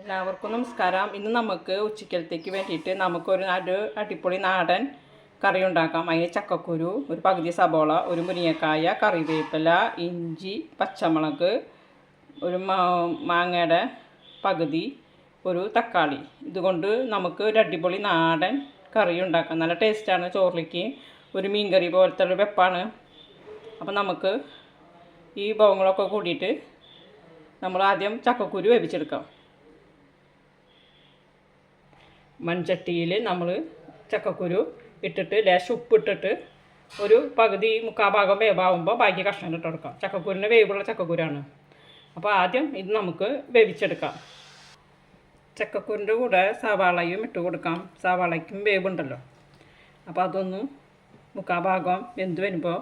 എല്ലാവർക്കും നമസ്കാരം. ഇന്ന് നമുക്ക് ഉച്ചക്കലത്തേക്ക് വേണ്ടിയിട്ട് നമുക്കൊരു ഒരു അടിപൊളി നാടൻ കറി ഉണ്ടാക്കാം. അതിന് ചക്കക്കുരു ഒരു പകുതി സബോള ഒരു മുരിങ്ങക്കായ കറിവേപ്പില ഇഞ്ചി പച്ചമുളക് ഒരു മാങ്ങയുടെ പകുതി ഒരു തക്കാളി. ഇതുകൊണ്ട് നമുക്ക് ഒരു അടിപൊളി നാടൻ കറി ഉണ്ടാക്കാം. നല്ല ടേസ്റ്റാണ് ചോറിലേക്ക്. ഒരു മീൻകറി പോലത്തെ ഒരു വെപ്പാണ്. അപ്പം നമുക്ക് ഈ വിഭവങ്ങളൊക്കെ കൂടിയിട്ട് നമ്മൾ ആദ്യം ചക്കക്കുരു വേവിച്ചെടുക്കാം. മൺചട്ടിയിൽ നമ്മൾ ചക്കക്കുരു ഇട്ടിട്ട് ലേശം ഉപ്പിട്ടിട്ട് ഒരു പകുതി മുക്കാൽ ഭാഗം വേവാകുമ്പോൾ ബാക്കി കഷ്ണം ഇട്ട് കൊടുക്കാം. ചക്കക്കുരിന്റെ വേവുള്ള ചക്കക്കുരാണ്. അപ്പോൾ ആദ്യം ഇത് നമുക്ക് വേവിച്ചെടുക്കാം. ചക്കക്കുരിന്റെ കൂടെ സവാളയും ഇട്ട് കൊടുക്കാം. സവാളയ്ക്കും വേവുണ്ടല്ലോ. അപ്പോൾ അതൊന്ന് മുക്കാൽ ഭാഗം വെന്ത് വരുമ്പോൾ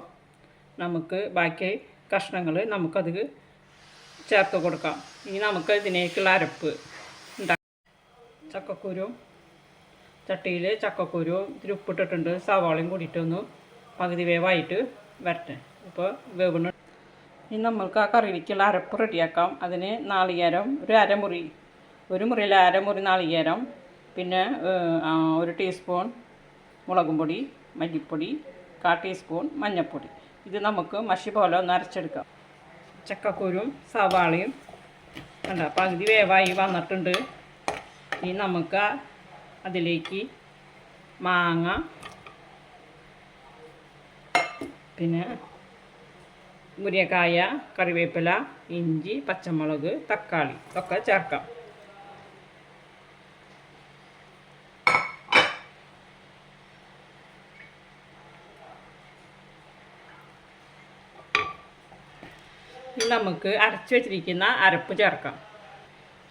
നമുക്ക് ബാക്കി കഷ്ണങ്ങൾ നമുക്കത് ചേർത്ത് കൊടുക്കാം. ഇനി നമുക്ക് ഇതിനേക്കുള്ള അരപ്പ് ഉണ്ടാക്കാം. ചക്കക്കുരു ചട്ടിയിൽ ചക്കക്കുരുവും ഇത്തിരി ഉപ്പിട്ടിട്ടുണ്ട്. സവാളയും കൂടിയിട്ടൊന്ന് പകുതി വേവായിട്ട് വരട്ടെ. ഇപ്പോൾ വേവുന്ന ഇനി നമ്മൾക്ക് ആ കറിയിലേക്കുള്ള അരപ്പ് റെഡിയാക്കാം. അതിന് നാളികേരം ഒരു അരമുറി. ഒരു മുറിയിൽ അരമുറി നാളികേരം. പിന്നെ ഒരു ടീസ്പൂൺ മുളകും പൊടി മല്ലിപ്പൊടി കാ ടീസ്പൂൺ മഞ്ഞൾപ്പൊടി. ഇത് നമുക്ക് മഷി പോലെ ഒന്ന് അരച്ചെടുക്കാം. ചക്കക്കുരും സവാളയും കണ്ട പകുതി വേവായി വന്നിട്ടുണ്ട്. ഇനി നമുക്ക് അതിലേക്ക് മാങ്ങ. പിന്നെ മുരിങ്ങക്കായ കറിവേപ്പില ഇഞ്ചി പച്ചമുളക് തക്കാളി. ഒക്കെ ചേർക്കാം. നമുക്ക് അരച്ച് വെച്ചിരിക്കുന്ന അരപ്പ് ചേർക്കാം.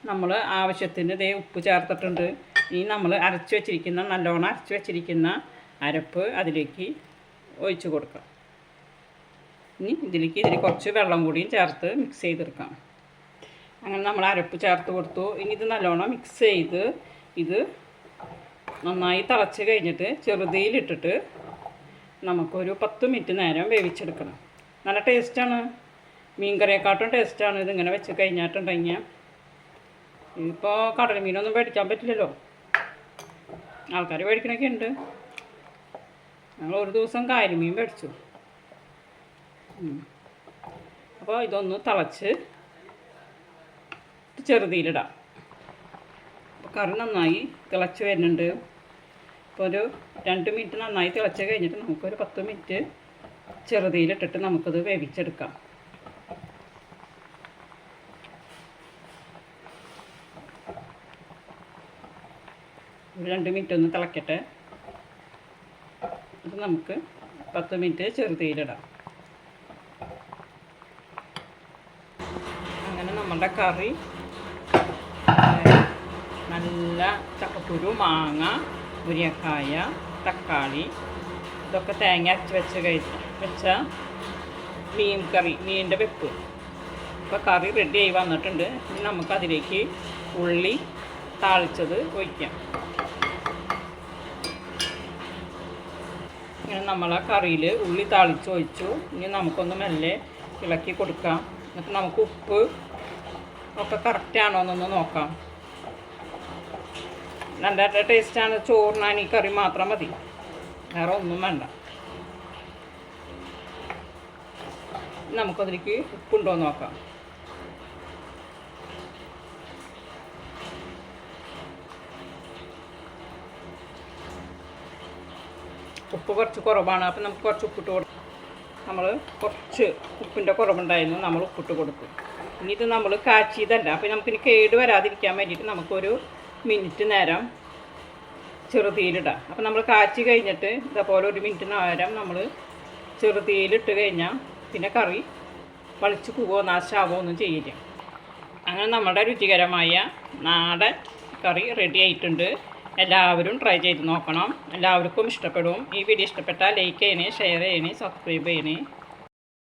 നമ്മൾ ആവശ്യത്തിന് ദേ ഉപ്പ് ചേർത്തിട്ടുണ്ട്. ഇനി നമ്മൾ അരച്ച് വെച്ചിരിക്കുന്ന നല്ലോണം അരച്ച് വെച്ചിരിക്കുന്ന അരപ്പ് അതിലേക്ക് ഒഴിച്ച് കൊടുക്കാം. ഇനി ഇതിലേക്ക് ഇതിൽ കുറച്ച് വെള്ളം കൂടിയും ചേർത്ത് മിക്സ് ചെയ്തെടുക്കാം. അങ്ങനെ നമ്മൾ അരപ്പ് ചേർത്ത് കൊടുത്തു. ഇനി ഇത് നല്ലോണം മിക്സ് ചെയ്ത് ഇത് നന്നായി തിളച്ച് കഴിഞ്ഞിട്ട് ചെറുതിയിലിട്ടിട്ട് നമുക്കൊരു പത്ത് മിനിറ്റ് നേരം വേവിച്ചെടുക്കണം. നല്ല ടേസ്റ്റാണ് മീൻ കറിയെക്കാട്ടും ടേസ്റ്റാണ് ഇതിങ്ങനെ വെച്ച് കഴിഞ്ഞിട്ടുണ്ടെങ്കിൽ ഇപ്പോൾ കടൽ മീനൊന്നും മേടിക്കാൻ പറ്റില്ലല്ലോ. ആൾക്കാർ മേടിക്കണൊക്കെ ഉണ്ട്. ഞങ്ങൾ ഒരു ദിവസം കാരിമീൻ മേടിച്ചു. അപ്പോൾ ഇതൊന്ന് തിളച്ച് ചെറുതിയിലിടാം അപ്പോൾ കറി നന്നായി തിളച്ച് വരുന്നുണ്ട്. ഇപ്പോൾ ഒരു രണ്ട് മിനിറ്റ് നന്നായി തിളച്ച് കഴിഞ്ഞിട്ട് നമുക്കൊരു പത്ത് മിനിറ്റ് ചെറുതിയിലിട്ടിട്ട് നമുക്കത് വേവിച്ചെടുക്കാം. ഒരു രണ്ട് മിനിറ്റ് ഒന്ന് തിളക്കട്ടെ. അത് നമുക്ക് പത്ത് മിനിറ്റ് ചെറുതീരിടാം അങ്ങനെ നമ്മുടെ കറി നല്ല ചക്കക്കുരു മാങ്ങ ഉരിയക്കായ തക്കാളി ഇതൊക്കെ തേങ്ങ അരച്ച് വെച്ച് കഴിച്ച് വെച്ച മീൻ കറി മീനിന്റെ വെപ്പ്. ഇപ്പോൾ കറി റെഡി ആയി വന്നിട്ടുണ്ട്. ഇനി നമുക്കതിലേക്ക് ഉള്ളി താളിച്ചത് ഒഴിക്കാം. ഇങ്ങനെ നമ്മൾ ആ കറിയിൽ ഉള്ളി താളിച്ച് ഒഴിച്ചു. ഇനി നമുക്കൊന്ന് മെല്ലെ ഇളക്കി കൊടുക്കാം. എന്നിട്ട് നമുക്ക് ഉപ്പ് ഒക്കെ കറക്റ്റ് ആണോ എന്നൊന്ന് നോക്കാം. നല്ല ടേസ്റ്റാണ് ചോറിനാൻ ഈ കറി മാത്രം മതി. വേറെ ഒന്നും വേണ്ട. നമുക്കതിലേക്ക് ഉപ്പുണ്ടോ നോക്കാം. ഉപ്പ് കുറച്ച് കുറവാണ്. അപ്പം നമുക്ക് കുറച്ച് ഉപ്പിട്ട് കൊടുക്കും നമ്മൾ കുറച്ച് ഉപ്പിന്റെ കുറവുണ്ടായിരുന്നു. നമ്മൾ ഉപ്പിട്ട് കൊടുക്കും ഇനി ഇത് നമ്മൾ കാച്ചിയതല്ല. അപ്പം നമുക്കിനി കേട് വരാതിരിക്കാൻ വേണ്ടിയിട്ട് നമുക്കൊരു മിനിറ്റ് നേരം ചെറുതീലിടാം അപ്പം നമ്മൾ കാച്ചി കഴിഞ്ഞിട്ട് ഇതേപോലെ ഒരു മിനിറ്റ് നേരം നമ്മൾ ചെറുതീലിട്ട് കഴിഞ്ഞാൽ പിന്നെ കറി വളിച്ച് പോവോ നാശാവോ ഒന്നും ചെയ്യില്ല. അങ്ങനെ നമ്മുടെ രുചികരമായ നാടൻ കറി റെഡി ആയിട്ടുണ്ട്. എല്ലാവരും ട്രൈ ചെയ്ത് നോക്കണം. എല്ലാവർക്കും ഇഷ്ടപ്പെടും. ഈ വീഡിയോ ഇഷ്ടപ്പെട്ടാൽ ലൈക്ക് ചെയ്യണേ ഷെയർ ചെയ്യണേ സബ്സ്ക്രൈബ് ചെയ്യണേ.